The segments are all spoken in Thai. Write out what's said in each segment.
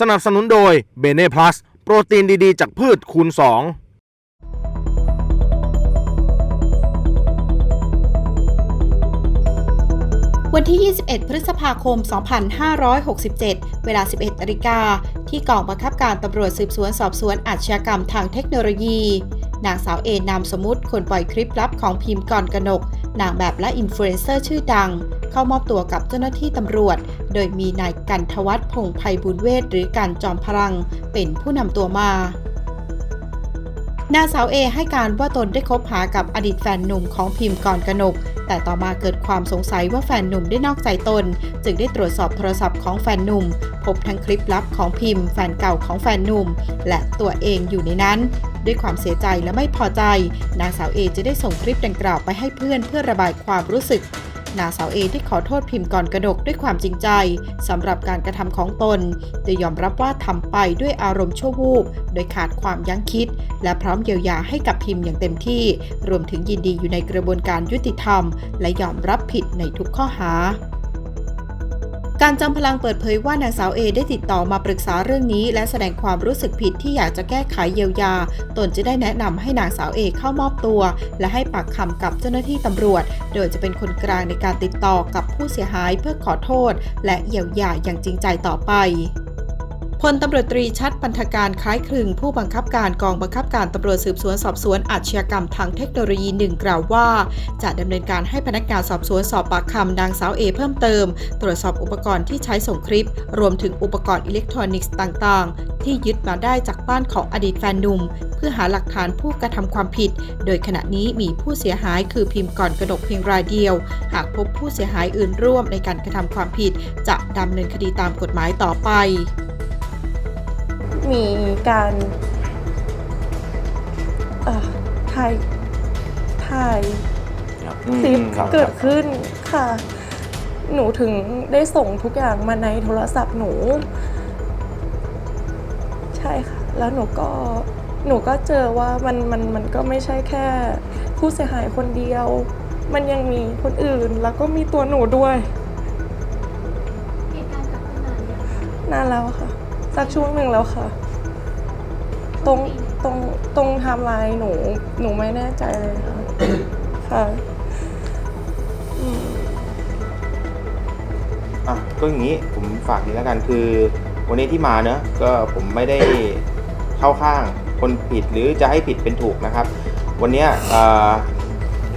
สนับสนุนโดยเบเน่พลัสโปรตีนดีๆ จากพืชคูณ 2วันที่ 21 พฤษภาคม 2567 เวลา 11นาฬิกา ที่กองบังคับการตำรวจสืบสวนสอบสวนอาชญากรรมทางเทคโนโลยี นางสาวเอนามสมมติคนปล่อยคลิปลับของพิมพ์กรกนก นางแบบและอินฟลูเอนเซอร์ชื่อดัง เข้ามอบตัวกับเจ้าหน้าที่ตำรวจ โดยมีนายกันทวัฒน์พงษ์ภัยบุญเวทหรือการจอมพลัง เป็นผู้นำตัวมานางสาวเอให้การว่าตนได้คบหากับอดีตแฟนหนุ่มของพิมพ์กรกนก แต่ต่อมาเกิดความสงสัยว่าแฟนหนุ่มได้นอกใจตน จึงได้ตรวจสอบโทรศัพท์ของแฟนหนุ่ม พบทั้งคลิปลับของพิมพ์ แฟนเก่าของแฟนหนุ่ม และตัวเองอยู่ในนั้น ด้วยความเสียใจและไม่พอใจ นางสาวเอจะได้ส่งคลิปดังกล่าวไปให้เพื่อนเพื่อระบายความรู้สึกนางสาวเอได้ขอโทษพิมพ์ก่อนกระดกด้วยความจริงใจสำหรับการกระทำของตนโดยยอมรับว่าทำไปด้วยอารมณ์ชั่ววูบโดยขาดความยั้งคิด และพร้อมเยียวยาให้กับพิมพ์อย่างเต็มที่ รวมถึงยินดีอยู่ในกระบวนการยุติธรรม และยอมรับผิดในทุกข้อหา การจำพลังเปิดเผยว่านางสาวเอได้ติดต่อมาปรึกษาเรื่องนี้ และแสดงความรู้สึกผิดที่อยากจะแก้ไขเยียวยา ตนจะได้แนะนำให้นางสาวเอเข้ามอบตัว และให้ปากคำกับเจ้าหน้าที่ตำรวจ โดยจะเป็นคนกลางในการติดต่อกับผู้เสียหายเพื่อขอโทษ และเยียวยาอย่างจริงใจต่อไป พลตำรวจตรีชัดปันธการคล้ายคลึงผู้บังคับการกองบังคับการตำรวจสืบสวนสอบสวนอาชญากรรมทางเทคโนโลยีหนึ่งกล่าวว่า จะดำเนินการให้พนักงานสอบสวนสอบปากคำนางสาวเอเพิ่มเติม ตรวจสอบอุปกรณ์ที่ใช้ส่งคลิป รวมถึงอุปกรณ์อิเล็กทรอนิกส์ต่าง ๆ ที่ยึดมาได้จากบ้านของอดีตแฟนหนุ่ม เพื่อหาหลักฐานผู้กระทำความผิด โดยขณะนี้มีผู้เสียหายคือพิมพ์ก่อนกระดกเพียงรายเดียว หากพบผู้เสียหายอื่นร่วมในการกระทำความผิด จะดำเนินคดีตามกฎหมายต่อไป มีการเอ่อถ่ายถ่ายคลิปเกิดขึ้นค่ะ หนูถึงได้ส่งทุกอย่างมาในโทรศัพท์หนู ใช่ค่ะ แล้วหนูก็หนูก็เจอว่ามันมันมันก็ไม่ใช่แค่ ผู้เสียหายคนเดียว มันยังมีคนอื่นแล้วก็มีตัวหนูด้วยเหตุการณ์เกิดขึ้นนานยังคะนานแล้วค่ะ สักช่วงหนึ่งแล้วค่ะ ตรงตรงตรงไทม์ไลน์หนูหนูไม่แน่ใจเลยค่ะค่ะอืมอะก็อย่างนี้ผมฝากนี้แล้วกันคือ วันนี้ที่มาเนอะก็ผมไม่ได้เข้าข้างคนผิดหรือจะให้ผิดเป็นถูกนะครับ วันเนี้ยเอ่อ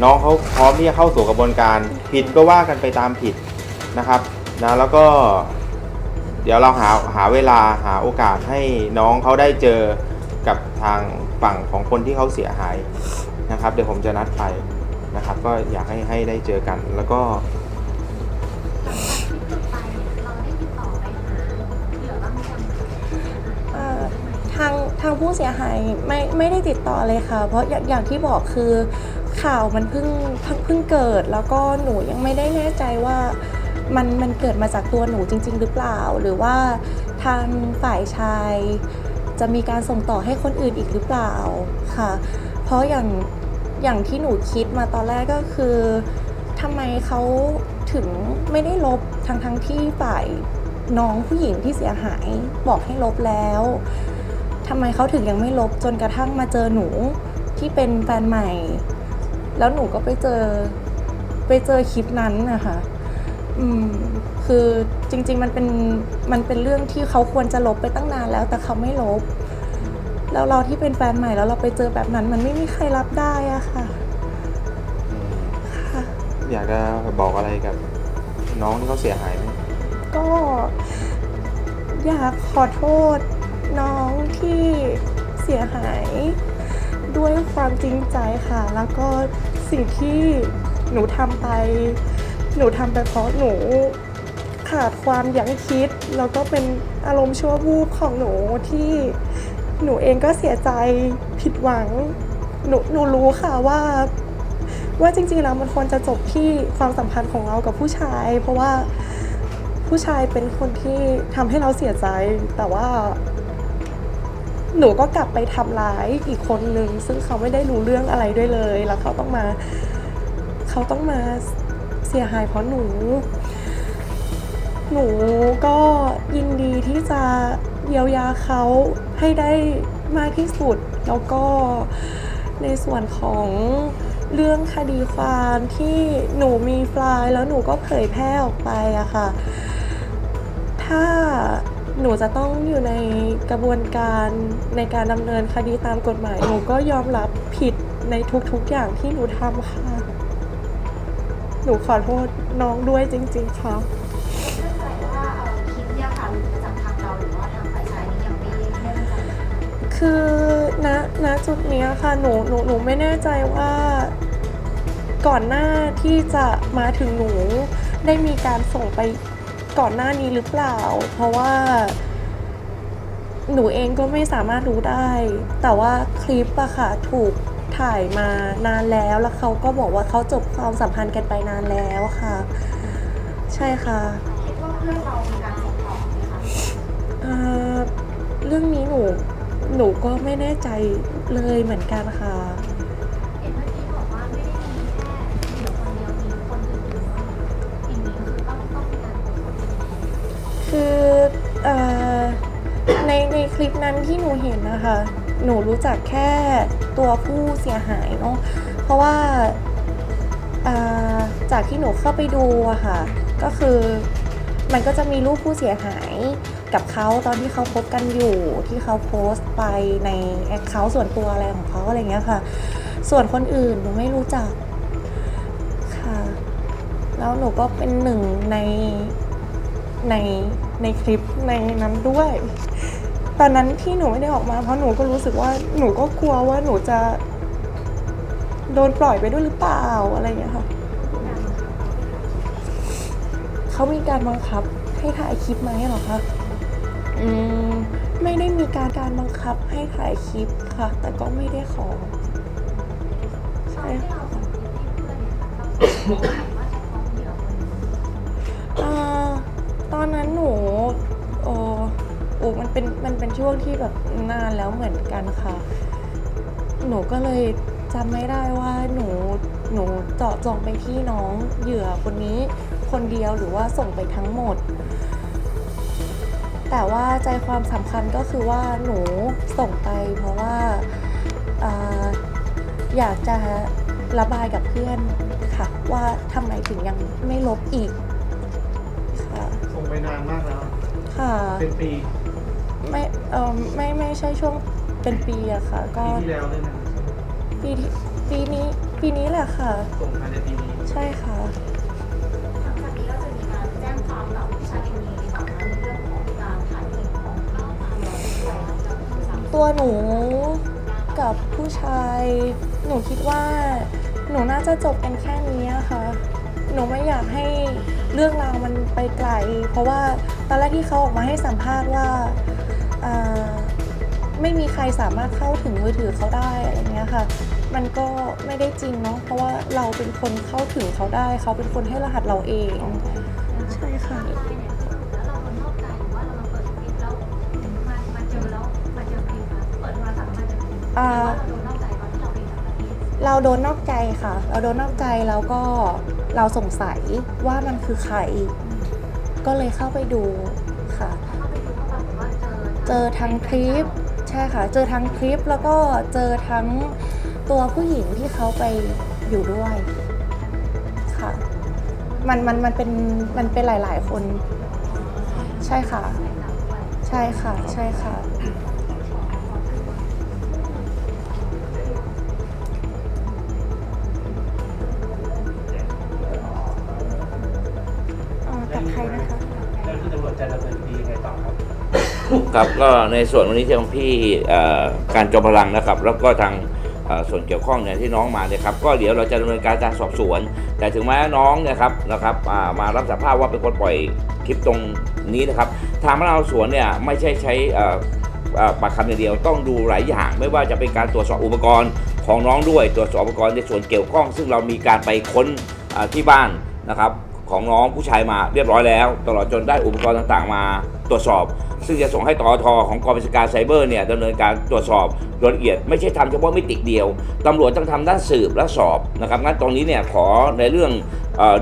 น้องเขาพร้อมที่จะเข้าสู่กระบวนการ ผิดก็ว่ากันไปตามผิดนะครับนะแล้วก็ เดี๋ยวเราหาหาเวลาหาโอกาสให้น้องเขาได้เจอ กับทางฝั่งของคนที่เขาเสียหายนะครับ เดี๋ยวผมจะนัดไปนะครับ ก็อยากให้ให้ได้เจอกัน แล้วก็ทางหรือยังคะเอ่อทางทางผู้เสียหายไม่ไม่ได้ติดต่อเลยค่ะ เพราะอย่างอย่างที่บอกคือข่าวมันเพิ่งเพิ่งเพิ่งเกิด แล้วก็หนูยังไม่ได้แน่ใจว่ามันมันเกิดมาจากตัวหนูจริง ๆ หรือเปล่า หรือว่าทางฝ่ายชาย จะมีการส่งต่อให้คนอื่นอีกหรือเปล่าค่ะ เพราะอย่างอย่างที่หนูคิดมาตอนแรกก็คือทำไมเขาถึงไม่ได้ลบทั้งทั้งที่ฝ่ายน้องผู้หญิงที่เสียหายบอกให้ลบแล้วทำไมเขาถึงยังไม่ลบจนกระทั่งมาเจอหนูที่เป็นแฟนใหม่ แล้วหนูก็ไปเจอไปเจอคลิปนั้นนะคะ อืมคือจริง ๆ มันเป็นมันเป็นเรื่องที่เขาควรจะลบไปตั้งนานแล้ว แต่เขาไม่ลบ แล้วเราที่เป็นแฟนใหม่แล้วเราไปเจอแบบนั้น มันไม่มีใครรับได้อะค่ะ ค่ะ อยากจะบอกอะไรกับ น้องที่เขาเสียหายไหมก็ อยากขอโทษน้องที่เสียหาย ด้วยความจริงใจค่ะ แล้วก็สิ่งที่หนูทำไป หนูทำไปเพราะหนูขาดความยั้งคิด แล้วก็เป็นอารมณ์ชั่ววูบของหนูที่หนูเองก็เสียใจผิดหวัง หนูหนูรู้ค่ะว่า ว่าจริงๆแล้วมันควรจะจบที่ความสัมพันธ์ของเรากับผู้ชาย เพราะว่าผู้ชายเป็นคนที่ทำให้เราเสียใจ แต่ว่า หนูก็กลับไปทำร้ายอีกคนนึง ซึ่งเขาไม่ได้รู้เรื่องอะไรด้วยเลย แล้วเขาต้องมา เขาต้องมา เสียหายเพราะหนู หนูก็ยินดีที่จะเยียวยาเขาให้ได้มากที่สุด แล้วก็ในส่วนของเรื่องคดีความที่หนูมีฟล์แล้วหนูก็เผยแพร่ออกไปอะค่ะ ถ้าหนูจะต้องอยู่ในกระบวนการในการดำเนินคดีตามกฎหมาย หนูก็ยอมรับผิดในทุกๆอย่างที่หนูทำค่ะ หนูขอโทษน้องด้วยจริง ๆ ค่ะเนื่องจากว่าเอ่อคลิปเนี่ยค่ะหลุดมาจากทางเราหรือว่าทางฝ่ายชายนี่ยังด้แน่ใจคือณณจุดนี้ค่ะหนูหนูหนูไม่แน่ใจว่าก่อนหน้าที่จะมาถึงหนูได้มีการส่งไปก่อนหน้านี้หรือเปล่า เพราะว่า หนูเองก็ไม่สามารถรู้ได้ แต่ว่าคลิปอะค่ะถูก ถ่ายมานานแล้วแล้วเขาก็บอกว่าเขาจบความสัมพันธ์กันไปนานแล้วค่ะ ใช่ค่ะคิดว่าเพื่อนเรามีการส่งต่อไหมคะเอ่อเรื่องนี้หนูหนูก็ไม่แน่ใจเลยเหมือนกันค่ะ เห็นเมื่อกี้บอกว่าไม่ได้มีแค่เหยื่อคนเดียวมีคนอื่นๆด้วยทีนี้คือต้องต้องมีการตรวจสอบยังไงคือเอ่อในในคลิปนั้นที่หนูเห็นนะคะ หนูรู้จักแค่ตัวผู้เสียหายเนาะเพราะว่าจากที่หนูเข้าไปดูอะค่ะ ก็คือมันก็จะมีรูปผู้เสียหายกับเขาตอนที่เขาพบกันอยู่ที่เขาโพสต์ไปในแอคเคาท์ส่วนตัวอะไรของเขาอะไรเงี้ยค่ะ ส่วนคนอื่นหนูไม่รู้จักค่ะ แล้วหนูก็เป็นหนึ่งในในในคลิปในนั้นด้วย ตอนนั้นที่หนูไม่ได้ออกมา เพราะหนูก็รู้สึกว่าหนูก็กลัวว่าหนูจะ โดนปล่อยไปด้วยหรือเปล่าอะไรอย่างเงี้ยค่ะเขามีการบังคับให้ถ่ายคลิปไหมเหรอคะอืมไม่ได้มีการการบังคับให้ถ่ายคลิปค่ะ แต่ก็ไม่ได้ขอตอนใช่ที่ค่ะเราส่งคลิปให้เพื่อนเนี่ยค่ะเราส่งไปว่าเฉพาะเหยื่อคนเดียวอ่าตอนนั้นหนู โอ้โอ้มันเป็นมันเป็นช่วงที่แบบนานแล้วเหมือนกันค่ะ หนูก็เลยจำไม่ได้ว่าหนูหนูเจาะจงไปที่น้องเหยื่อคนนี้คนเดียวหรือว่าส่งไปทั้งหมด แต่ว่าใจความสำคัญก็คือว่าหนูส่งไปเพราะว่าอ่าอยากจะระบายกับเพื่อนค่ะ ว่าทำไมถึงยังไม่ลบอีกค่ะส่งไปนานมากแล้ว ค่ะ เป็นปี ไม่เออไม่ไม่ใช่ช่วงเป็นปีอะค่ะ ก็ปีที่แล้วเลยนะปีที่ปีนี้ปีนี้แหละค่ะ ส่งภายในปีนี้ ใช่ค่ะ หลังจากนี้เราจะมีการแจ้งความกับผู้ชายคนนี้ต่อนะในเรื่องของการถ่ายคลิปของเราตามเราด้วยแล้วผู้สาม ตัวหนูกับผู้ชาย หนูคิดว่า หนูน่าจะจบกันแค่นี้อะค่ะ หนูไม่อยากให้เรื่องราวมันไปไกล เพราะว่าตอนแรกที่เขาออกมาให้สัมภาษณ์ว่าอ่า ไม่มีใครสามารถเข้าถึงมือถือเขาได้อะไรเงี้ยค่ะ มันก็ไม่ได้จริงเนาะเพราะว่าเราเป็นคนเข้าถึงเขาได้ เขาเป็นคนให้รหัสเราเอง ใช่ค่ะไลน์เนี่ยแล้วเรานอกใจหรือว่าเรามาเปิดคลิปแล้วมามาเจอแล้วมาเจอคลิปค่ะเปิดโทรศัพท์มาเจอคลิปหรืออ่าว่าเราโดนนอกใจตอนที่เราไปต่างประเทศเราโดนนอกใจค่ะ เราโดนนอกใจแล้วก็เราสงสัยว่ามันคือใคร ก็เลยเข้าไปดู เจอเจอทั้งคลิปใช่ค่ะ เจอทั้งคลิปแล้วก็เจอทั้งตัวผู้หญิงที่เขาไปอยู่ด้วยค่ะมันมันมันเป็นมันเป็นหลาย ๆ คน ใช่ค่ะ ใช่ค่ะ ใช่ค่ะ ครับก็ในส่วนวันนี้ที่ของพี่การจอมพลังนะครับ แล้วก็ทางส่วนเกี่ยวข้องเนี่ยที่น้องมาเนี่ยครับก็เดี๋ยวเราจะดำเนินการการสอบสวน แต่ถึงแม้น้องนะครับนะครับมารับสารภาพว่าเป็นคนปล่อยคลิปตรงนี้นะครับ ทางพนักงานสอบสวนเนี่ยไม่ใช่ใช้ปากคำอย่างเดียวต้องดูหลายอย่าง ไม่ว่าจะเป็นการตรวจสอบอุปกรณ์ของน้องด้วยตรวจสอบอุปกรณ์ในส่วนเกี่ยวข้อง ซึ่งเรามีการไปค้นที่บ้านนะครับของน้องผู้ชายมาเรียบร้อยแล้ว ตลอดจนได้อุปกรณ์ต่างๆ มาตรวจสอบ ซึ่งจะส่งให้ตอทของกองบัญชาการไซเบอร์เนี่ยดำเนินการตรวจสอบโดยละเอียดไม่ใช่ทำเฉพาะมิติเดียวตำรวจต้องทำด้านสืบและสอบนะครับงั้นตรงนี้เนี่ยขอในเรื่อง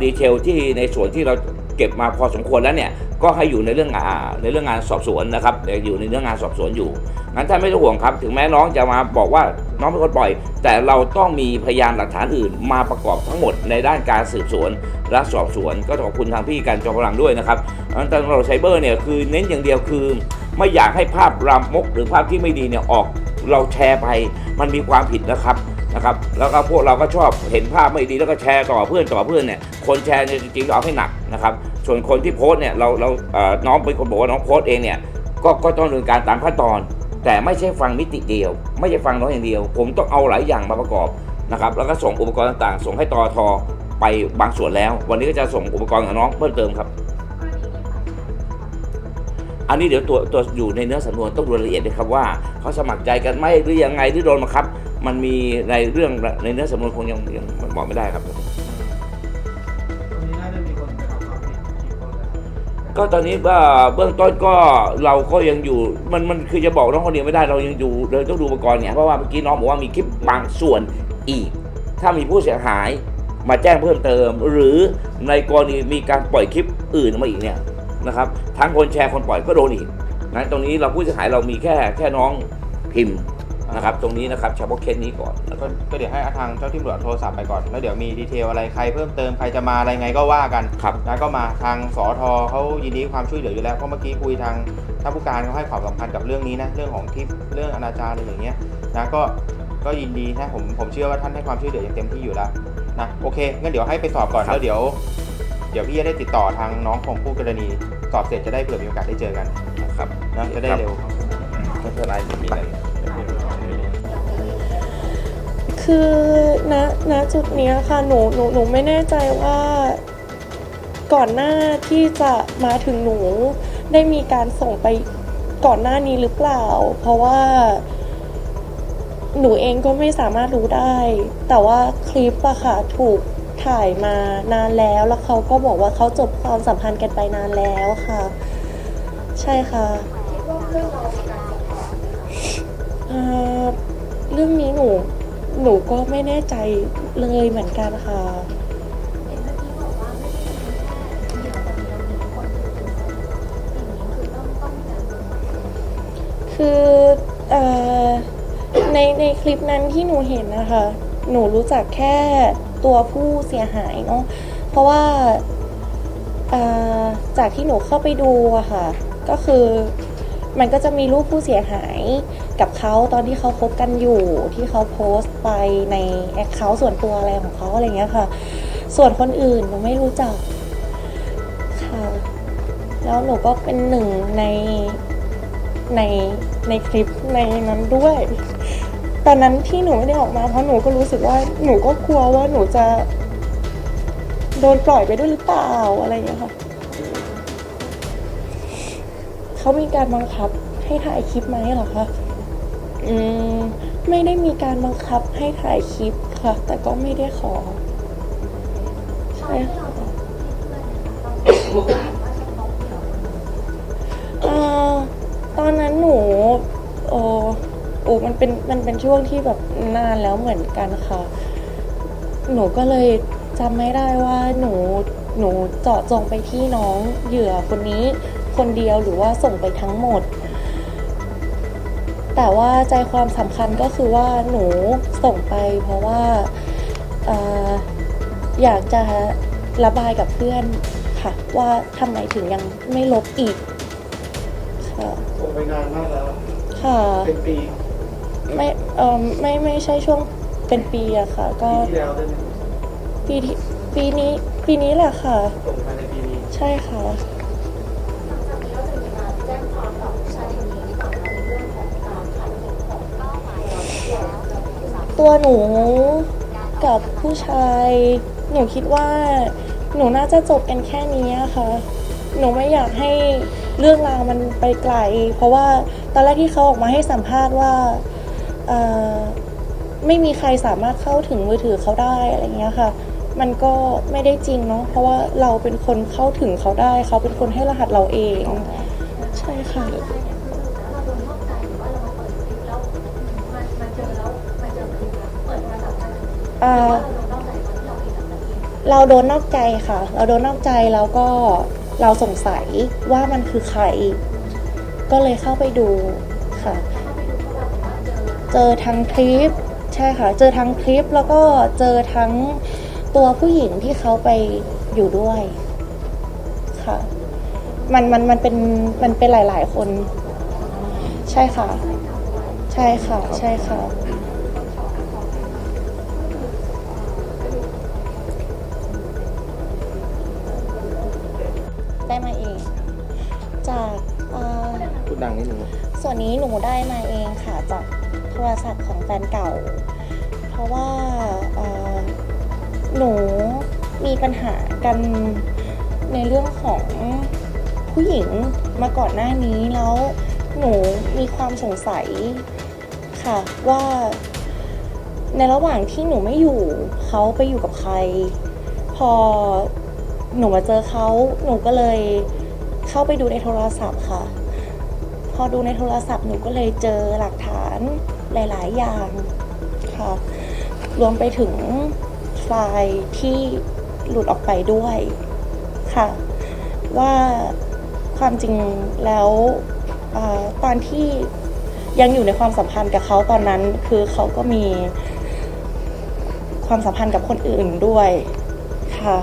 ดีเทลที่ในส่วนที่เรา เก็บมาพอสมควรแล้วเนี่ยก็ให้อยู่ในเรื่องอ่าในเรื่องงานสอบสวนนะครับอยู่ในเรื่องงานสอบสวนอยู่งั้นท่านไม่ต้องห่วงครับ ถึงแม้น้องจะมาบอกว่าน้องเป็นคนปล่อย แต่เราต้องมีพยานหลักฐานอื่น มาประกอบทั้งหมดในด้านการสืบสวนและสอบสวน ก็ขอบคุณทางพี่การจอมพลังด้วยนะครับงั้นตำรวจไซเบอร์เนี่ยคือเน้นอย่างเดียวคือ ไม่อยากให้ภาพรามกหรือภาพที่ไม่ดีเนี่ยออกเราแชร์ไปมันมีความผิดนะครับ นะครับแล้วก็พวกเราก็ชอบเห็นภาพไม่ดีแล้วก็แชร์ต่อเพื่อนต่อเพื่อนเนี่ยคนแชร์เนี่ยจริงๆเราเอาให้หนักนะครับส่วนคนที่โพสเนี่ยเราเราน้องเป็นคนบอกว่าน้องโพสเองเนี่ยก็ก็ต้องดำเนินการตามขั้นตอน แต่ไม่ใช่ฟังมิติเดียว ไม่ใช่ฟังน้องอย่างเดียว ผมต้องเอาหลายอย่างมาประกอบนะครับแล้วก็ส่งอุปกรณ์ต่างๆ ส่งให้ตอทอไปบางส่วนแล้ว วันนี้ก็จะส่งอุปกรณ์ของน้องเพิ่มเติมครับ อันนี้เดี๋ยวตัวตัวอยู่ในเนื้อสำนวนต้องดูรายละเอียดเลยครับว่าเขาสมัครใจกันไหมหรือยังไงหรือโดนบังคับ มันมีในเรื่องในเนื้อสำนวนคงยังยังบอกไม่ได้ครับตรงนี้น่าจะมีคนไปทำความผิดกี่คนนะครับก็ตอนนี้ว่าเบื้องต้นก็เราก็ยังอยู่มันมันคือจะบอกน้องคนเดียวไม่ได้เรายังอยู่เราต้องดูอุปกรณ์เนี่ยเพราะว่าเมื่อกี้น้องบอกว่ามีคลิปบางส่วนอีก ถ้ามีผู้เสียหายมาแจ้งเพิ่มเติม หรือในกรณีมีการปล่อยคลิปอื่นมาอีกเนี่ยนะครับทั้งคนแชร์คนปล่อยก็โดนอีกนั้นตรงนี้เราผู้เสียหายเรามีแค่แค่น้องพิมพ์ นะครับตรงนี้นะครับเฉพาะเคสนี้ก่อนนะคก็รับก็เดี๋ยวให้ทางเจ้าที่ตำรวจโทรศัพท์ไปก่อน แล้วเดี๋ยวมีดีเทลอะไรใครเพิ่มเติมใครจะมาอะไรไงก็ว่ากันครับนะก็มาทางสอทอเขายินดีให้ความช่วยเหลืออยู่แล้วเพราะเมื่อกี้คุยทางท่านผู้การเขาให้ความสำคัญกับเรื่องนี้นะเรื่องของคลิปเรื่องอนาจารอะไรอย่างเงี้ยนะก็ก็ยินดีนะผมผมเชื่อว่าท่านให้ความช่วยเหลืออย่างเต็มที่อยู่แล้วนะโอเคงั้นเดี๋ยวให้ไปสอบก่อนครับแล้วเดี๋ยวเดี๋ยวพี่จะได้ติดต่อทางน้องของผู้กรณีสอบเสร็จจะได้เผื่อมีโอกาสได้เจอกันครับนะจะได้เร็วไม่เป็นไรไม่มีอะไร คือณณจุดเนี้ยค่ะหนูหนูหนูไม่แน่ใจว่า ก่อนหน้าที่จะมาถึงหนูได้มีการส่งไปก่อนหน้านี้หรือเปล่า เพราะว่า หนูเองก็ไม่สามารถรู้ได้ แต่ว่าคลิปอะค่ะถูกถ่ายมานานแล้ว แล้วเขาก็บอกว่าเขาจบความสัมพันธ์กันไปนานแล้วค่ะ ใช่ค่ะคิดว่าเพื่อนเรามีการติดต่อไหมคะเอ่อเรื่องนี้หนู หนูก็ไม่แน่ใจเลยเหมือนกันค่ะเห็นเมื่อกี้บอกว่าไม่ได้มีแค่เดียวแต่มีเรามีคนอื่นๆสิ่งนี้คือต้องต้องการคือในในคลิปนั้นที่หนูเห็นนะคะ หนูรู้จักแค่ตัวผู้เสียหายเนาะ เพราะว่าจากที่หนูเข้าไปดูอะค่ะ ก็คือมันก็จะมีรูปผู้เสียหาย กับเขาตอนที่เขาคบกันอยู่ที่เขาโพสต์ไปในแอคเคาท์ส่วนตัวอะไรของเขาอะไรเงี้ยค่ะ ส่วนคนอื่นหนูไม่รู้จักค่ะแล้วหนูก็เป็นหนึ่งในในในคลิปในนั้นด้วย ตอนนั้นที่หนูไม่ได้ออกมาเพราะหนูก็รู้สึกว่าหนูก็กลัวว่าหนูจะ โดนปล่อยไปด้วยหรือเปล่าอะไรอย่างเงี้ยค่ะเขามีการบังคับให้ถ่ายคลิปไหมเหรอคะ อืมไม่ได้มีการบังคับให้ถ่ายคลิปค่ะ แต่ก็ไม่ได้ขอ ใช่ค่ะเอ่อตอนนั้นหนูโอ้โอ้มันเป็นมันเป็นช่วงที่แบบนานแล้วเหมือนกันค่ะ หนูก็เลยจำไม่ได้ว่าหนูหนูเจาะจงไปที่น้องเหยื่อคนนี้คนเดียวหรือว่าส่งไปทั้งหมด แต่ว่าใจความสำคัญก็คือว่าหนูส่งไปเพราะว่าเอ่ออยากจะระบายกับเพื่อนค่ะ ว่าทำไมถึงยังไม่ลบอีกค่ะส่งไปนานมากแล้วค่ะเป็นปีไม่เออไม่ไม่ใช่ช่วงเป็นปีอะค่ะ ก็ปีที่แล้วได้ไหมปีที่ปีนี้ปีนี้แหละค่ะส่งภายในปีนี้ใช่ค่ะ ตัวหนูกับผู้ชาย หนูคิดว่าหนูน่าจะจบกันแค่นี้ค่ะ หนูไม่อยากให้เรื่องราวมันไปไกล เพราะว่าตอนแรกที่เขาออกมาให้สัมภาษณ์ว่าไม่มีใครสามารถเข้าถึงมือถือเขาได้อะไรเงี้ยค่ะ มันก็ไม่ได้จริงเนาะ เพราะว่าเราเป็นคนเข้าถึงเขาได้ เขาเป็นคนให้รหัสเราเอง ใช่ค่ะ เราโดนนอกใจตอนที่เราผิดกับตัวเอเราโดนนอกใจค่ะ เราโดนนอกใจแล้วก็เราสงสัยว่ามันคือใคร ก็เลยเข้าไปดูค่ะ เจอทั้งคลิปใช่ค่ะ เจอทั้งคลิปแล้วก็เจอทั้งตัวผู้หญิงที่เขาไปอยู่ด้วยค่ะ มันมันมันเป็นมันเป็นหลาย ๆ คน ใช่ค่ะ ใช่ค่ะ ใช่ค่ะ ส่วนนี้หนูได้มาเองค่ะจากโทรศัพท์ของแฟนเก่า เพราะว่าหนูมีปัญหากันในเรื่องของผู้หญิงมาก่อนหน้านี้แล้วหนูมีความสงสัยค่ะว่าในระหว่างที่หนูไม่อยู่เขาไปอยู่กับใคร พอหนูมาเจอเขาหนูก็เลยเข้าไปดูในโทรศัพท์ค่ะ อดูในโทรศัพท์หนูก็เลยเจอหลักฐานหลาย ๆ อย่างค่ะรวมไปถึงไฟล์ที่หลุดออกไปด้วยค่ะ ว่าความจริงแล้วอตอนที่ยังอยู่ในความสัมพันธ์กับเขาตอนนั้น คือเขาก็มีความสัมพันธ์กับคนอื่นด้วยค่ะ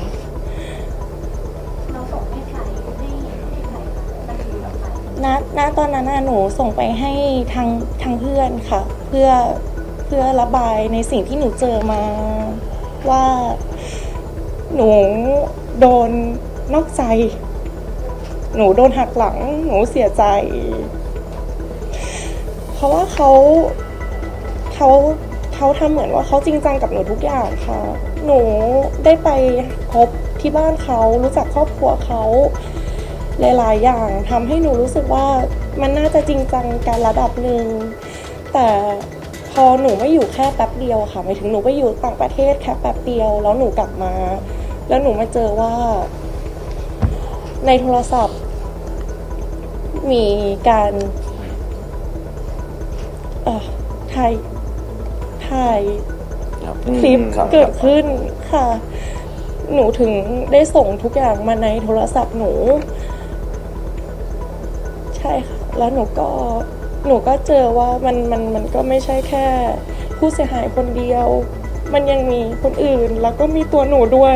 ณณตอนนั้นน่ะหนูส่งไปให้ทางทางเพื่อนค่ะ เพื่อเพื่อระบายในสิ่งที่หนูเจอมาว่าหนูโดนนอกใจ หนูโดนหักหลัง หนูเสียใจ เพราะว่าเขาเขาเขาทำเหมือนว่าเขาจริงจังกับหนูทุกอย่างค่ะ หนูได้ไปพบที่บ้านเขารู้จักครอบครัวเขา หลาย ๆ อย่างทำให้หนูรู้สึกว่ามันน่าจะจริงจังการระดับหนึ่งแต่พอหนูไม่อยู่แค่แป๊บเดียวค่ะหมายถึงหนูไปอยู่ต่างประเทศแค่แป๊บเดียว แล้วหนูกลับมา แล้วหนูมาเจอว่า ในโทรศัพท์ มีการเอ่อถ่ายถ่าย ครับคลิปครับเกิดขึ้นค่ะ หนูถึงได้ส่งทุกอย่างมาในโทรศัพท์หนูใช่ค่ะ แล้วหนูก็หนูก็เจอว่ามันมันมันก็ไม่ใช่แค่ ผู้เสียหายคนเดียว มันยังมีคนอื่นแล้วก็มีตัวหนูด้วย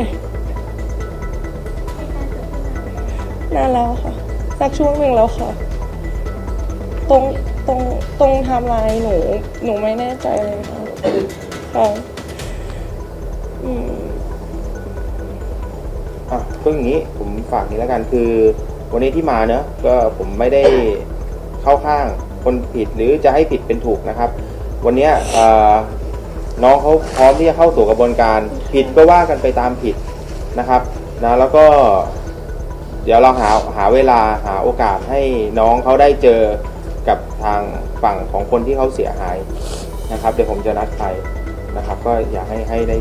นานแล้วค่ะสักช่วงหนึ่งแล้วค่ะ ตรงตรงตรงไทม์ไลน์หนู หนูไม่แน่ใจเลยค่ะค่ะอืมอะก็อย่างนี้ผมฝากนี้แล้วกันคือ วันนี้ที่มาเนอะก็ผมไม่ได้ เข้าข้างคนผิดหรือจะให้ผิดเป็นถูกนะครับ วันนี้น้องเขาพร้อมที่จะเข้าสู่กระบวนการผิดก็ว่ากันไปตามผิดนะครับนะแล้วก็เดี๋ยวเราหาหาเวลาหาโอกาสให้น้องเขาได้เจอกับทางฝั่งของคนที่เขาเสียหายนะครับ เดี๋ยวผมจะนัดใครนะครับ ก็อยากให้ให้ได้